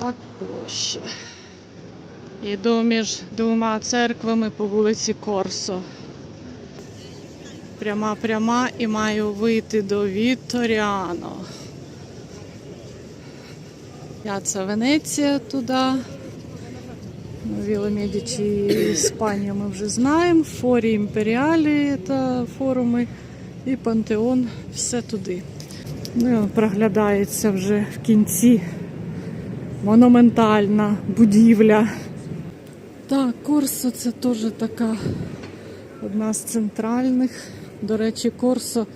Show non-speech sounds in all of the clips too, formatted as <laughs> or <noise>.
так площа. Йду між двома церквами по вулиці Корсо. Пряма пряма і маю вийти до Вітторіано. П'яца Венеція туди. Ну, Віла Медичі Іспанія ми вже знаємо. Форі Імперіалі та форуми. І Пантеон все туди. Ну, проглядається вже в кінці монументальна будівля. Так, Корсо це теж така одна з центральних. До речі, Корсо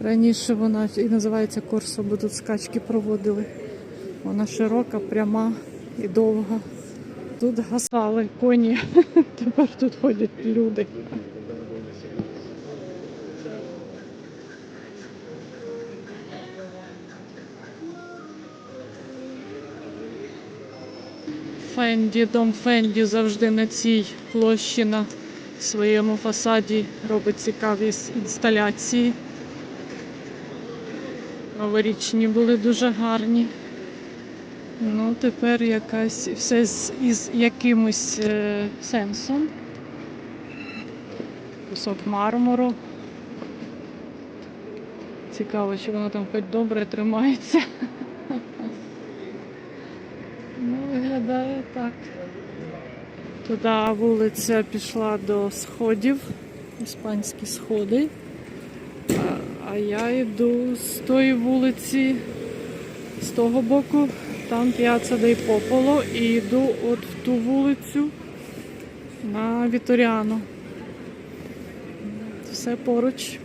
раніше вона і називається Корсо, бо тут скачки проводили. Вона широка, пряма і довга. Тут гасали коні, <laughs> тепер тут ходять люди. Фенді, дом Фенді завжди на цій площі на своєму фасаді робить цікаві інсталяції. Новорічні були дуже гарні. Ну, тепер якась все з із якимось е, сенсом. Кусок мармуру. Цікаво, чи воно там хоч добре тримається. Ну, виглядає так. Туди вулиця пішла до сходів, іспанські сходи. А, а я йду з тої вулиці, з того боку, там п'яца Дей Пополо, і йду от в ту вулицю на Віторіано. Все поруч.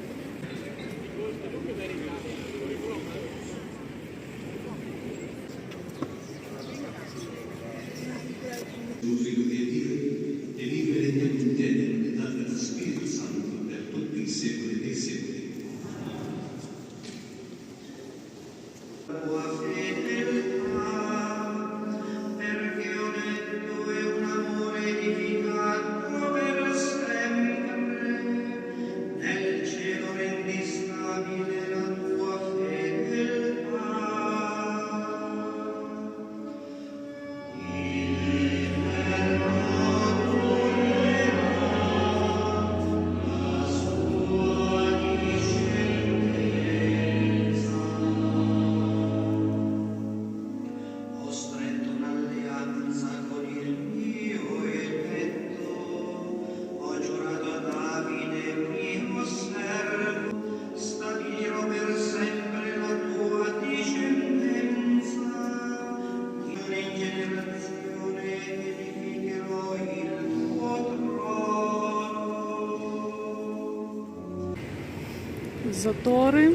Затори.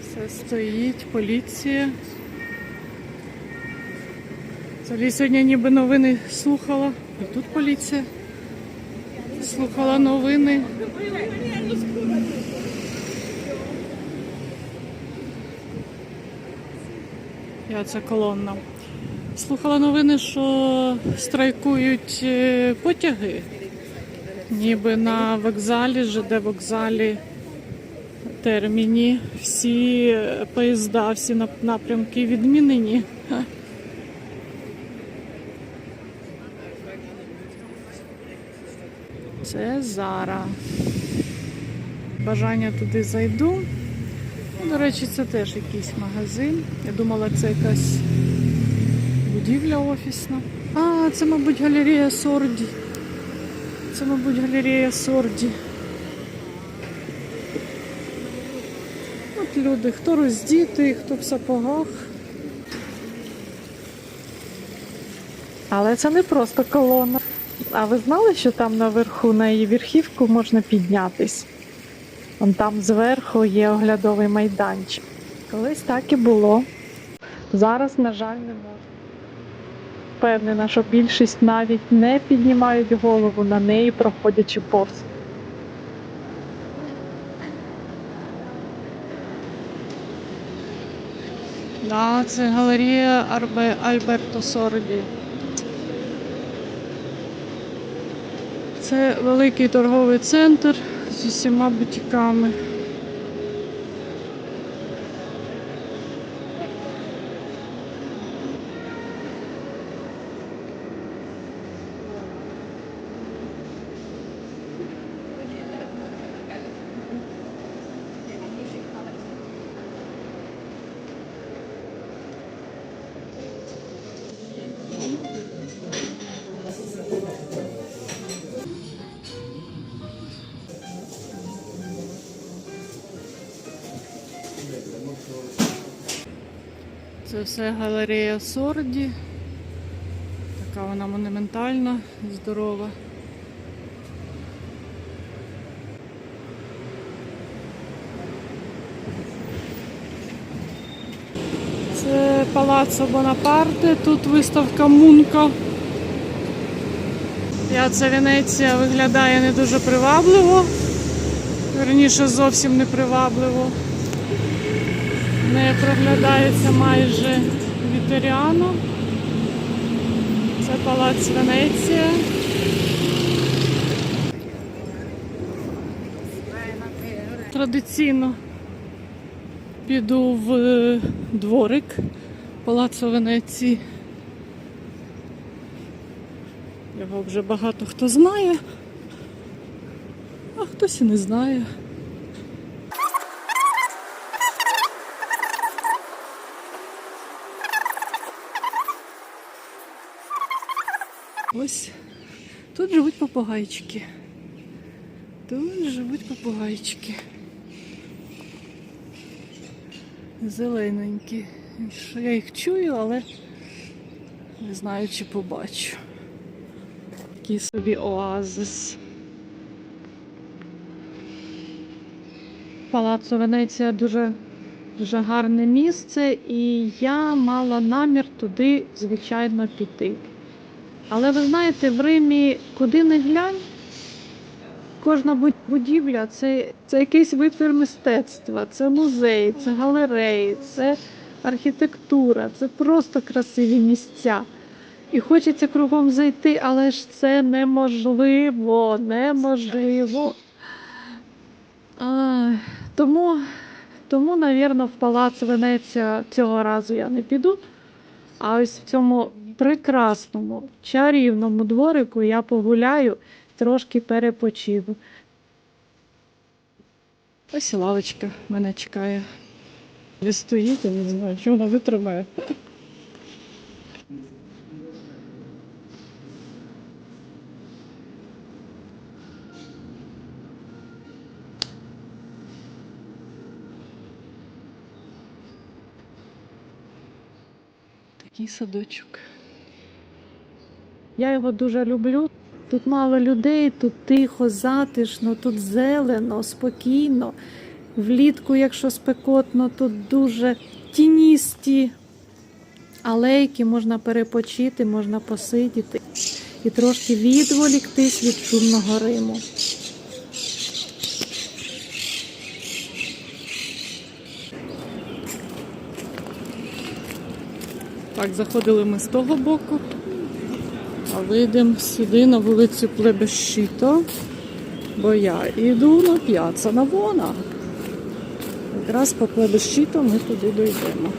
Все стоїть, поліція. Взагалі сьогодні ніби новини слухала. І тут поліція. Слухала новини. Я це колонна. Слухала новини, що страйкують е, потяги. Ніби на вокзалі, ЖД вокзалі терміні всі поїзда, всі напрямки відмінені. Це Зара. Бажання туди зайду. До речі, це теж якийсь магазин. Я думала, це якась будівля офісна. А, це, мабуть, галерея Сорді. Це, мабуть, галерея Сорді. От люди, хто роздітий, хто в сапогах. Але це не просто колона. А ви знали, що там наверху на її верхівку можна піднятись? Вон там зверху є оглядовий майданчик. Колись так і було. Зараз, на жаль, не можна. Впевнена, що більшість навіть не піднімають голову на неї, проходячи повз. Да, це галерея Арбе Альберто Сорді. Це великий торговий центр з усіма бутіками. Це все галерея Сорді. Така вона монументальна, здорова. Це Палаццо Бонапарте, тут виставка Мунка. П'яца Венеція виглядає не дуже привабливо. Верніше зовсім не привабливо. Не проглядається майже вітеріано. Це палац Венеція. Традиційно піду в е, дворик Палацу Венеції. Його вже багато хто знає, а хтось і не знає. Ось тут живуть попугайчики. Тут живуть попугайчики. Зелененькі. Я їх чую, але не знаю, чи побачу. Такий собі оазис. Палаццо Венеція дуже, дуже гарне місце, і я мала намір туди, звичайно, піти. Але ви знаєте, в Римі куди не глянь, кожна будівля це, це якийсь витвір мистецтва, це музей, це галереї, це архітектура, це просто красиві місця. І хочеться кругом зайти, але ж це неможливо, неможливо. А, тому, тому, навірно, в палац Венеція цього разу я не піду. А ось в цьому прекрасному, чарівному дворику я погуляю, трошки перепочину. Ось лавочка мене чекає. Ви стоїте, не знаю, що вона витримає. Такий садочок. Я його дуже люблю. Тут мало людей, тут тихо, затишно, тут зелено, спокійно. Влітку, якщо спекотно, тут дуже тіністі алейки, можна перепочити, можна посидіти і трошки відволіктись від шумного Риму. Так, заходили ми з того боку, вийдемо сюди на вулицю Плебещіто, бо я йду на п'яца Навона. Якраз по Плебещіто ми туди дійдемо.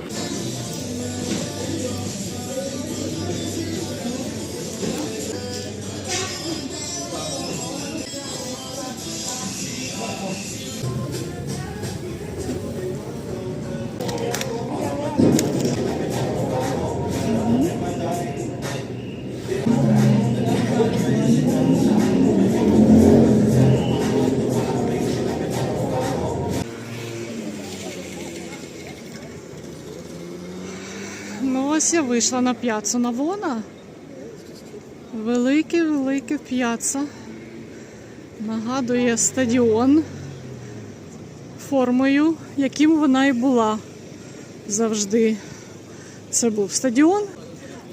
Ось я вийшла на п'яцу Навона. Велике-велике п'яца. Нагадує стадіон формою, яким вона і була завжди. Це був стадіон,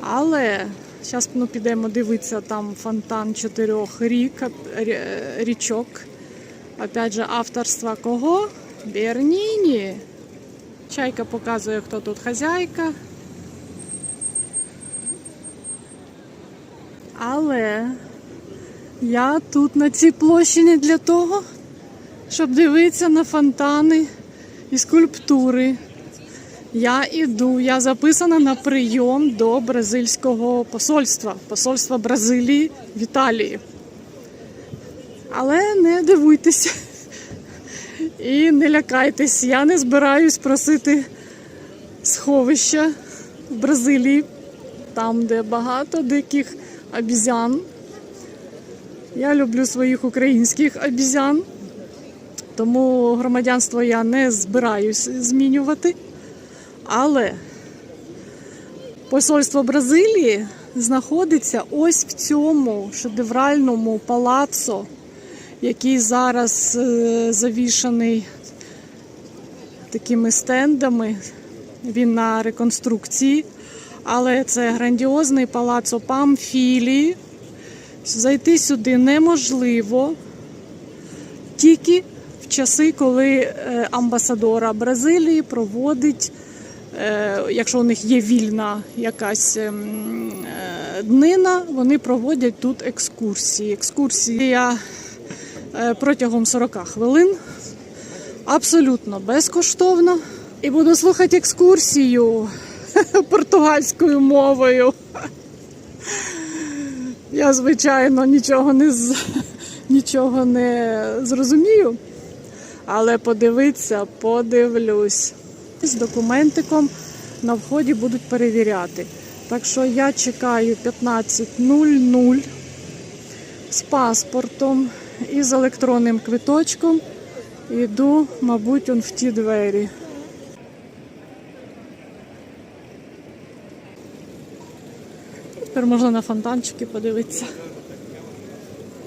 але зараз ну, підемо дивитися там фонтан чотирьох рік, річок. Опять же, авторства кого? Берніні. Чайка показує, хто тут хазяйка. Але я тут на цій площі не для того, щоб дивитися на фонтани і скульптури. Я іду, я записана на прийом до бразильського посольства, посольства Бразилії в Італії. Але не дивуйтеся і не лякайтесь, я не збираюсь просити сховища в Бразилії, там, де багато диких обізян. Я люблю своїх українських обізян, тому громадянство я не збираюсь змінювати. Але Посольство Бразилії знаходиться ось в цьому шедевральному палацо, який зараз е, завішаний такими стендами. Він на реконструкції, але це грандіозний палацо Памфілії. Зайти сюди неможливо тільки в часи, коли е, амбасадора Бразилії проводить, е, якщо у них є вільна якась ем, е, днина, вони проводять тут екскурсії. Екскурсія протягом 40 хвилин абсолютно безкоштовно. І буду слухати екскурсію <laughs> португальською мовою. Я, звичайно, нічого не, з... <laughs> нічого не зрозумію, але подивитися, подивлюсь. З документиком на вході будуть перевіряти. Так що я чекаю 15.00 з паспортом і з електронним квиточком. Йду, мабуть, он в ті двері. Тепер можна на фонтанчики подивитися.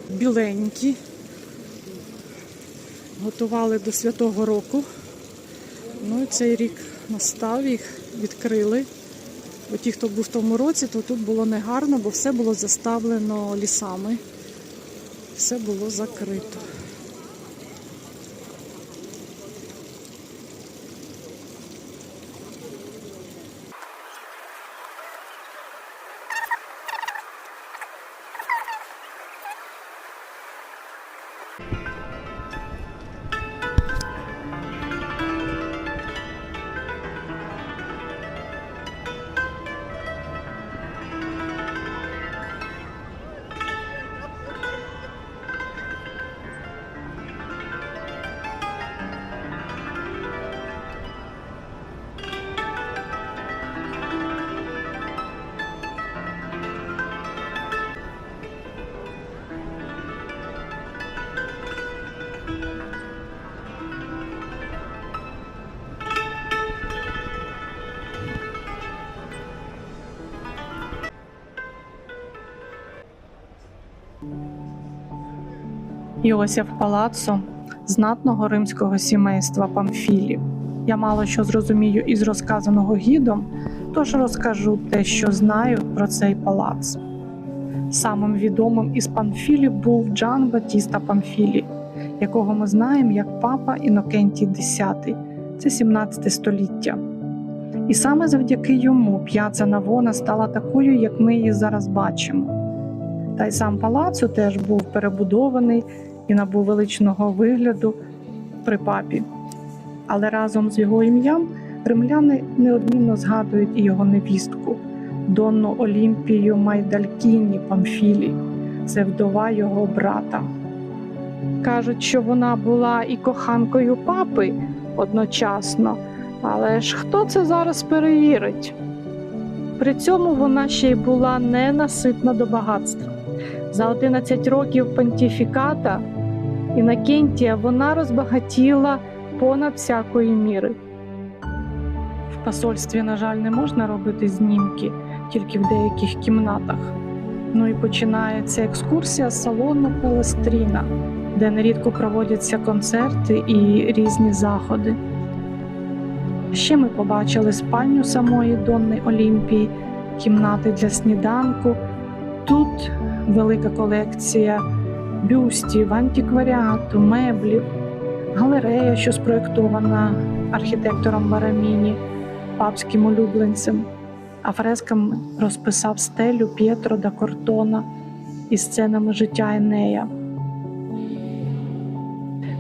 Біленькі. Готували до святого року. Ну і цей рік настав, їх відкрили. Бо ті, хто був в тому році, то тут було негарно, бо все було заставлено лісами. Все було закрито. Йосиф Палаццо знатного римського сімейства Памфілів. Я мало що зрозумію із розказаного гідом, тож розкажу те, що знаю про цей палац. Самим відомим із Памфілів був Джан Батіста Памфілі, якого ми знаємо як папа Інокентій X. Це 17 століття. І саме завдяки йому п'яца Навона стала такою, як ми її зараз бачимо. Та й сам палацу теж був перебудований і набув величного вигляду при папі. Але разом з його ім'ям римляни неодмінно згадують і його невістку Донну Олімпію Майдалькіні Памфілі, це вдова його брата. Кажуть, що вона була і коханкою папи одночасно, але ж хто це зараз перевірить? При цьому вона ще й була ненаситна до багатства. За 11 років понтифіката Інокентія вона розбагатіла понад всякої міри. В посольстві, на жаль, не можна робити знімки тільки в деяких кімнатах. Ну і починається екскурсія з салону Палестріна, де нерідко проводяться концерти і різні заходи. Ще ми побачили спальню самої Донни Олімпії, кімнати для сніданку. Тут велика колекція бюстів, антикваріату, меблів, галерея, що спроєктована архітектором Бараміні, папським улюбленцем, а фресками розписав стелю П'єтро да Кортона із сценами життя Енея.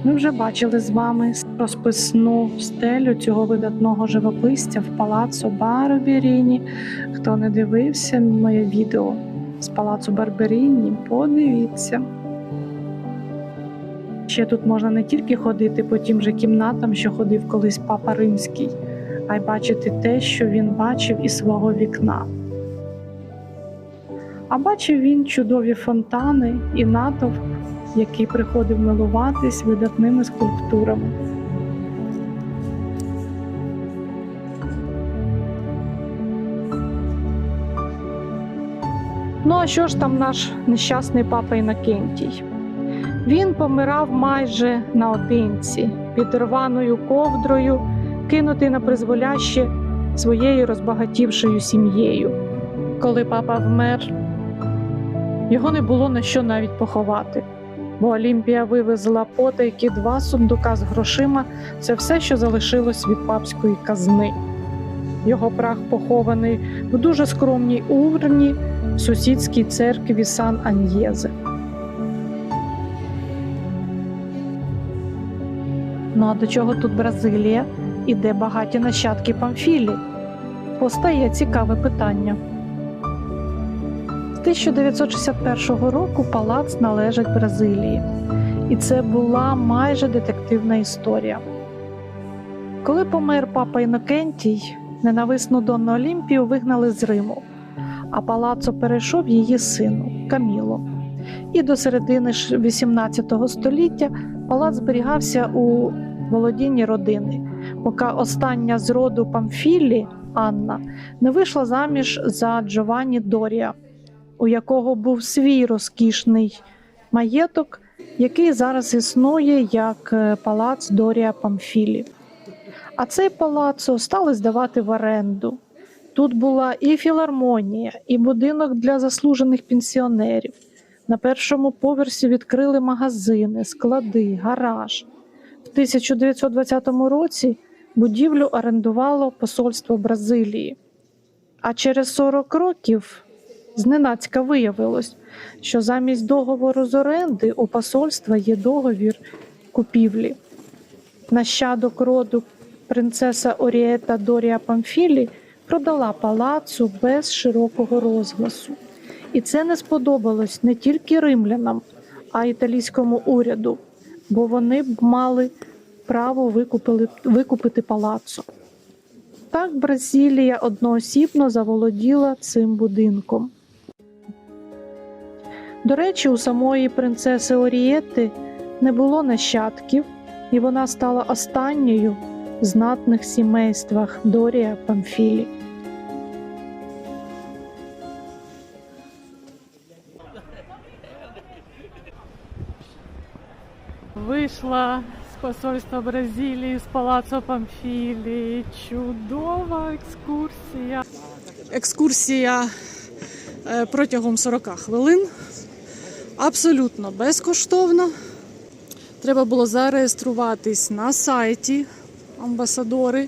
Ми вже бачили з вами розписну стелю цього видатного живописця в палацу Барберіні. Хто не дивився моє відео з палацу Барберіні, подивіться. Ще тут можна не тільки ходити по тим же кімнатам, що ходив колись папа римський, а й бачити те, що він бачив із свого вікна. А бачив він чудові фонтани і натовп, який приходив милуватись видатними скульптурами. Ну а що ж там наш нещасний папа Інокентій? Він помирав майже наодинці, під рваною ковдрою, кинутий на призволяще своєю розбагатівшою сім'єю. Коли папа вмер, його не було на що навіть поховати, бо Олімпія вивезла потайки два сундука з грошима це все, що залишилось від папської казни. Його прах похований в дуже скромній урні в сусідській церкві Сан Аньєзе. Ну а до чого тут Бразилія і де багаті нащадки Памфілі? Постає цікаве питання. З 1961 року палац належить Бразилії, і це була майже детективна історія. Коли помер папа Інокентій, ненависну Донну Олімпію вигнали з Риму, а палацо перейшов її сину Каміло. І до середини 18 століття палац зберігався у володінні родини, поки остання з роду Памфілі Анна не вийшла заміж за Джованні Дорія, у якого був свій розкішний маєток, який зараз існує як е, палац Дорія Памфілі. А цей палацо стали здавати в оренду. Тут була і філармонія, і будинок для заслужених пенсіонерів. На першому поверсі відкрили магазини, склади, гараж. В 1920 році будівлю орендувало посольство Бразилії. А через 40 років зненацька виявилось, що замість договору з оренди у посольства є договір купівлі. Нащадок роду принцеса Орієта Дорія Памфілі продала палацу без широкого розгласу. І це не сподобалось не тільки римлянам, а й італійському уряду, бо вони б мали право викупили, викупити палацо. Так Бразилія одноосібно заволоділа цим будинком. До речі, у самої принцеси Орієти не було нащадків, і вона стала останньою в знатних сімействах Дорія Памфілі. Вийшла посольства Бразилії з палацу Памфілії. Чудова екскурсія. Екскурсія протягом 40 хвилин. Абсолютно безкоштовно. Треба було зареєструватись на сайті амбасадори.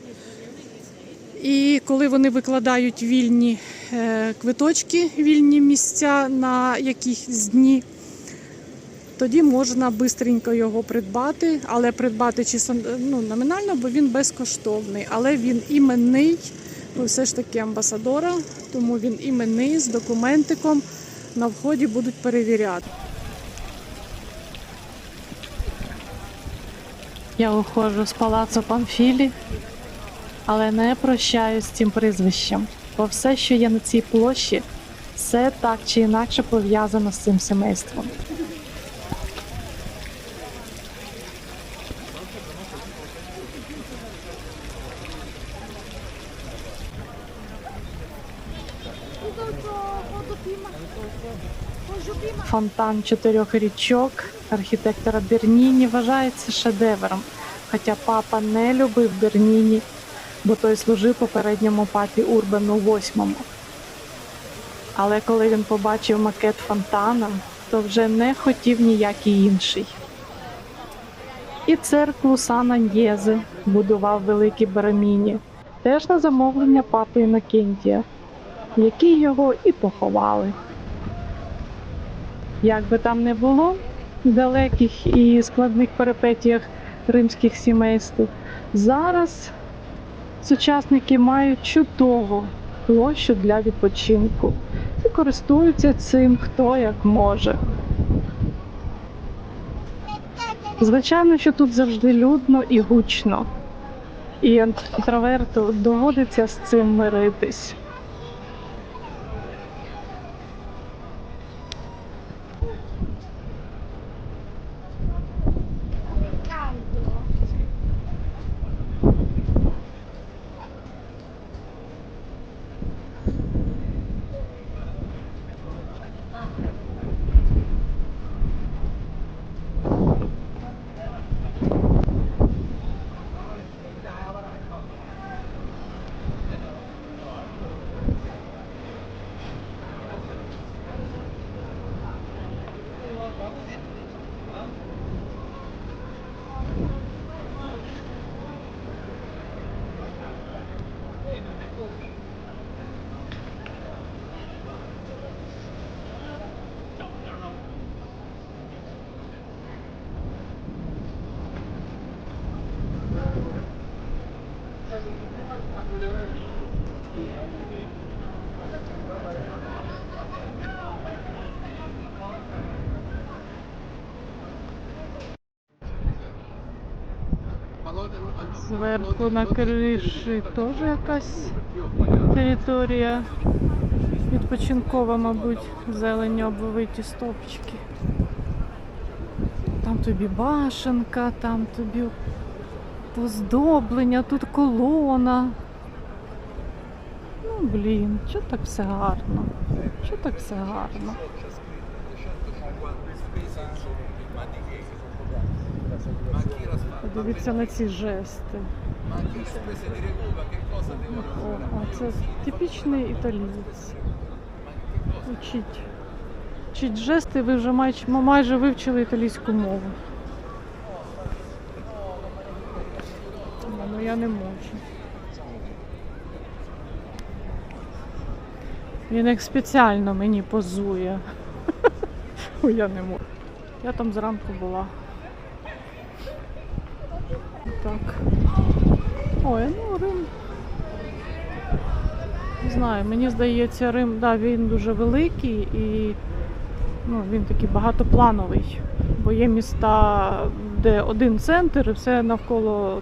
І коли вони викладають вільні е, квиточки, вільні місця на якісь дні, тоді можна швидко його придбати, але придбати чисто ну, номінально, бо він безкоштовний. Але він іменний, бо все ж таки амбасадора, тому він іменний з документиком на вході будуть перевіряти. Я уходжу з палацу Памфілі, але не прощаюсь з цим прізвищем, бо все, що є на цій площі, все так чи інакше пов'язано з цим сімейством. Фонтан чотирьох річок архітектора Берніні вважається шедевром, хоча папа не любив Берніні, бо той служив попередньому папі Урбану VIII. Але коли він побачив макет фонтана, то вже не хотів ніякий інший. І церкву Сан Аньєзе будував великий Береміні, теж на замовлення папи Інокентія, який його і поховали. Як би там не було далеких і складних перипетіях римських сімейств, зараз сучасники мають чудову площу для відпочинку і користуються цим хто як може. Звичайно, що тут завжди людно і гучно, і інтроверту доводиться з цим миритись. Зверху на криші теж якась територія відпочинкова, мабуть, зелені обвиті стовпчики. Там тобі башенка, там тобі поздоблення, тут колона. Ну, блін, що так все гарно? Що так все гарно? Подивіться на ці жести. О, а це типічний італієць. Учіть. Учіть жести, ви вже майже, майже вивчили італійську мову. Ну я не можу. Він як спеціально мені позує. <laughs> Я не можу. Я там зранку була. Так. Ой, ну Рим. Не знаю, мені здається, Рим, да, він дуже великий і ну, він такий багатоплановий. Бо є міста, де один центр і все навколо.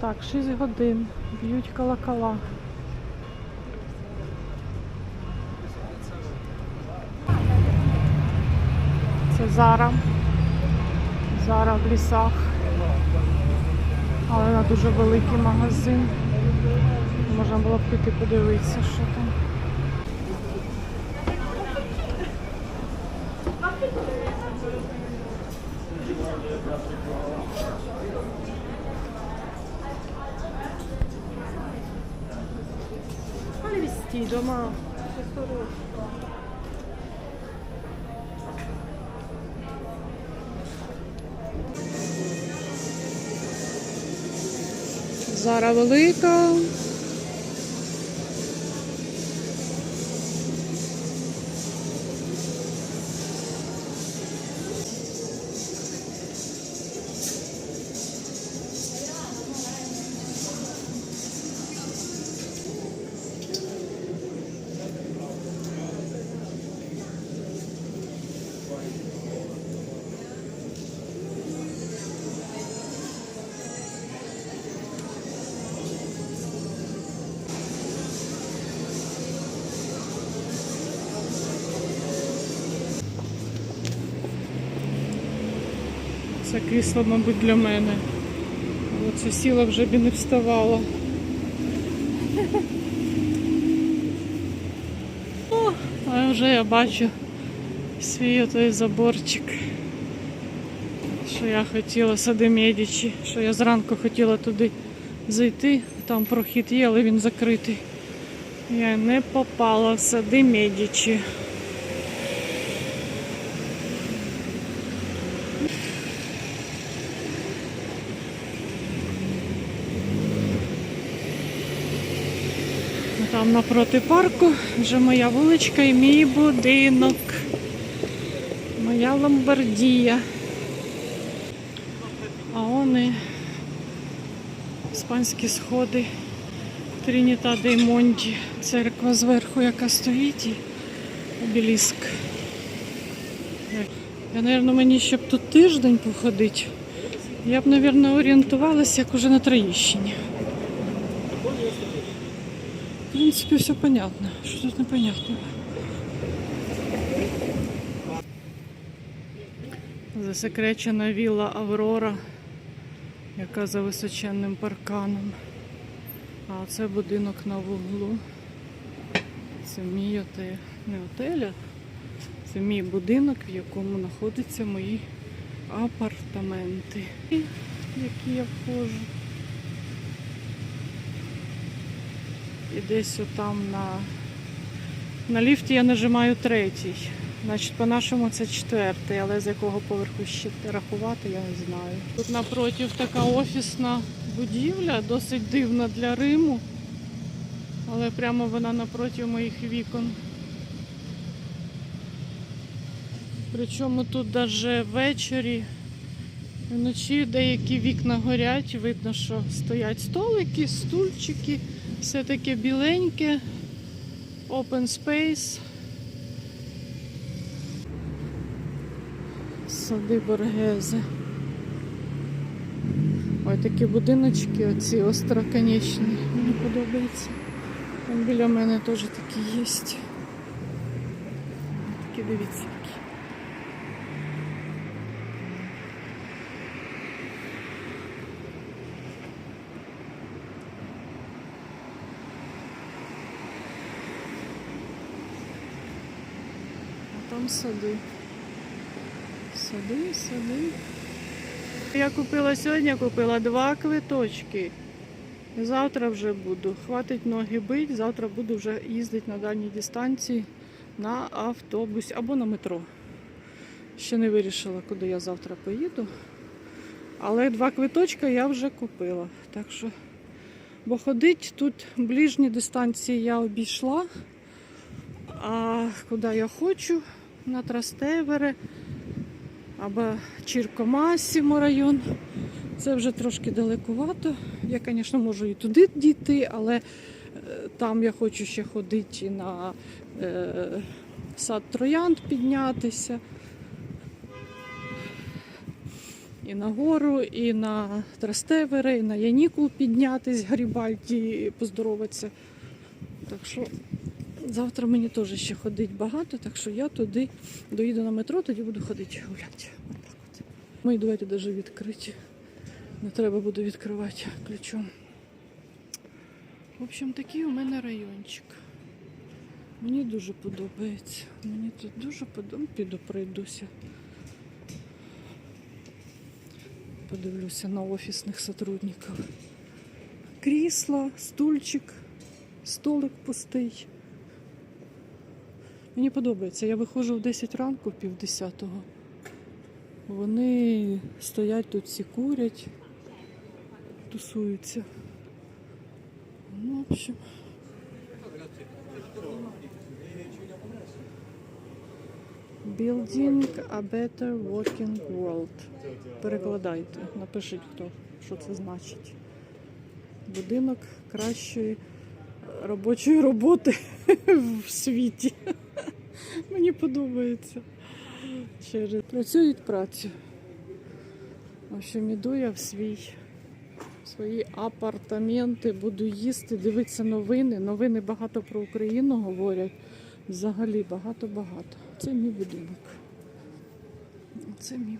Так, 6 годин. Б'ють колокола. Це Зара. Зара в лісах. Але на дуже великий магазин. Можна було б піти подивитися, що там. Quale Зара велика. Крісло, мабуть, для мене. Оце сіла вже б і не вставала. О, а вже я бачу свій той заборчик. Що я хотіла сади Медічі, що я зранку хотіла туди зайти, там прохід є, але він закритий. Я не попала в сади Медічі. Там напроти парку вже моя вуличка і мій будинок. Моя ломбардія. А вони іспанські сходи Трініта де Монті. Церква зверху, яка стоїть, і обеліск. Я, мабуть, мені щоб тут тиждень походити. Я б, мабуть, орієнтувалася як уже на Троїщині. В принципе, все понятно. Что тут непонятно? Засекречена вілла Аврора, яка за височенним парканом. А це будинок на вуглу. Це мій отель. Не отель, а це мій будинок, в якому знаходяться мої апартаменти, які я входжу. І десь отам на, на ліфті я нажимаю третій. Значить, по-нашому це четвертий, але з якого поверху ще рахувати, я не знаю. Тут напротив така офісна будівля, досить дивна для Риму. Але прямо вона напроти моїх вікон. Причому тут навіть ввечері, вночі деякі вікна горять, видно, що стоять столики, стульчики, все таке біленьке, open space. Сади Боргези. Ой, такі будиночки, оці остроконечні. Мені подобається. Там біля мене теж такі є. Такі дивіться там сади. Сади, сади. Я купила сьогодні, купила два квиточки. Завтра вже буду. Хватить ноги бить, завтра буду вже їздити на дальній дистанції на автобусі або на метро. Ще не вирішила, куди я завтра поїду. Але два квиточка я вже купила. Так що, бо ходить тут ближні дистанції я обійшла. А куди я хочу, на Трастевере або Чіркомасімо район. Це вже трошки далекувато. Я, звісно, можу і туди дійти, але е, там я хочу ще ходити і на е, сад троянд піднятися. І на гору, і на Трастевери, і на Янікул піднятись, Гарібальді, поздороватися. Так що завтра мені теж ще ходить багато, так що я туди доїду на метро, тоді буду ходити гуляти. Мої двері навіть відкриті. Не треба буде відкривати ключом. В общем, такий у мене райончик. Мені дуже подобається. Мені тут дуже подобається. Піду пройдуся. Подивлюся на офісних сотрудників. Крісло, стульчик, столик пустий. Мені подобається. Я виходжу в 10 ранку, пів десятого. Вони стоять тут всі курять, тусуються. Ну, в общем. Building a better working world. Перекладайте, напишіть, хто, що це значить. Будинок кращої робочої роботи <laughs> в світі. <laughs> Мені подобається. Через працюють працю. В общем, іду я в свій свої апартаменти, буду їсти, дивитися новини. Новини багато про Україну говорять. Взагалі багато-багато. Це мій будинок. Це мій.